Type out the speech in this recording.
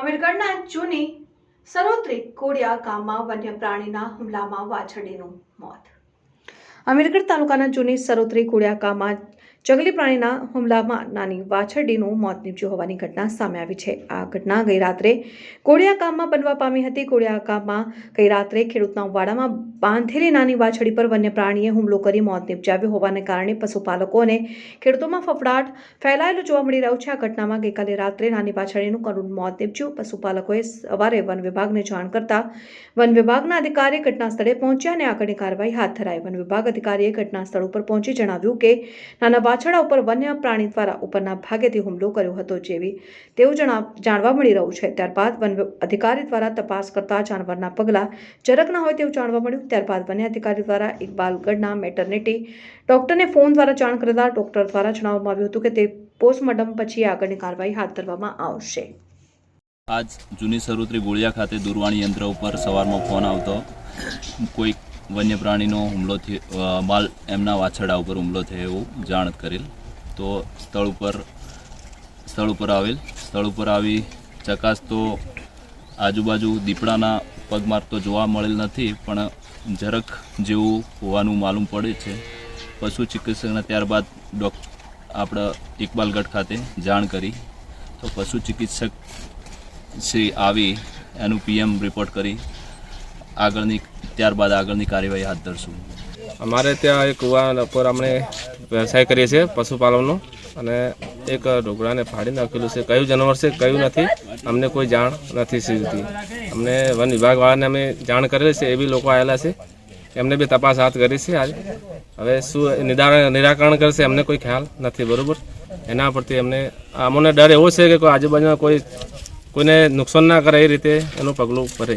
અમીરગઢના જૂની સરોત્રી કોડિયા ગામમાં વન્ય પ્રાણીના હુમલામાં વાછરડીનું મોત. અમીરગઢ તાલુકાના જૂની સરોત્રી કુડિયા ગામમાં જંગલી પ્રાણીના હુમલામાં નાની વાછરડીનું મોત નીપજ્યું હોવાની ઘટના સામે આવી છે. આ ઘટના ગઈ રાત્રે કોળિયા ગામમાં બનવા પામી હતી. કોળિયા ગામમાં ગઈ રાત્રે ખેડૂતના વાડામાં બાંધેલી નાની વાછડી પર વન્ય પ્રાણીએ હુમલો કરી મોત નીપજાવ્યું હોવાને કારણે પશુપાલકો અને ખેડૂતોમાં ફફડાટ ફેલાયેલો જોવા મળી રહ્યો છે. આ ઘટનામાં ગઈકાલે રાત્રે નાની વાછડીનું કરુણ મોત નીપજ્યું. પશુપાલકોએ સવારે વન વિભાગને જાણ કરતા વન વિભાગના અધિકારી ઘટના સ્થળે પહોંચ્યા અને આગળની કાર્યવાહી હાથ ધરાઈ. વન વિભાગ અધિકારીએ ઘટના સ્થળ ઉપર પહોંચી જણાવ્યું કે નાના વાછરડા ઉપર વન્ય પ્રાણી દ્વારા ઉપરના ભાગેથી હુમલો કર્યો હતો જેવી તેવું જણા જાણવા મળી રહ્યું છે. ત્યારબાદ વન અધિકારી દ્વારા તપાસ કરતા જાનવરના પગલાં જરકના હોય તેવું જાણવા મળ્યું. ત્યારબાદ વન્ય અધિકારી દ્વારા ઇકબાલગઢના મેટર્નિટી ડોક્ટરને ફોન દ્વારા જાણ કરતા ડોક્ટર દ્વારા જણાવવામાં આવ્યું હતું કે તે પોસ્ટમોર્ટમ પછી આગળની કાર્યવાહી હાથ ધરવામાં આવશે. આજ જૂની સરોત્રી ગોળિયા ખાતે દૂરવાણી યંત્ર ઉપર સવારમાં ફોન આવતો. કોઈ વન્ય પ્રાણીનો હુમલો માલ એમના વાછરડા ઉપર હુમલો થયો એવું જાણ કરેલ. તો સ્થળ ઉપર સ્થળ ઉપર આવેલ. સ્થળ ઉપર આવી ચકાસ તો આજુબાજુ દીપડાના પગમાર તો જોવા મળેલ નથી, પણ જરાક જેવું હોવાનું માલુમ પડે છે. પશુ ચિકિત્સકને ત્યારબાદ ડોક, આપણા ઇકબાલગઢ ખાતે જાણ કરી. તો પશુ ચિકિત્સક શ્રી આવી એનું પીએમ રિપોર્ટ કરી. આગળની ત્યારબાદ આગળની કાર્યવાહી હાથ ધરશું. અમારે ત્યાં એક કુવા પર અમે વ્યવસાય કરીએ છીએ પશુપાલનનો અને એક ઢોકળાને ફાડી નાખેલું છે. કયું જાનવર છે, કયું નથી, અમને કોઈ જાણ નથી સીધી. અમને વન વિભાગવાળાને અમે જાણ કરેલી છે, એ બી લોકો આવેલા છે. એમને બી તપાસ હાથ કરી છે આજે. હવે શું નિદાન નિરાકરણ કરશે, અમને કોઈ ખ્યાલ નથી, બરાબર? એના પરથી અમને અમને ડર એવો છે કે કોઈ આજુબાજુમાં કોઈ કોઈને નુકસાન ના કરે એ રીતે એનું પગલું ભરે.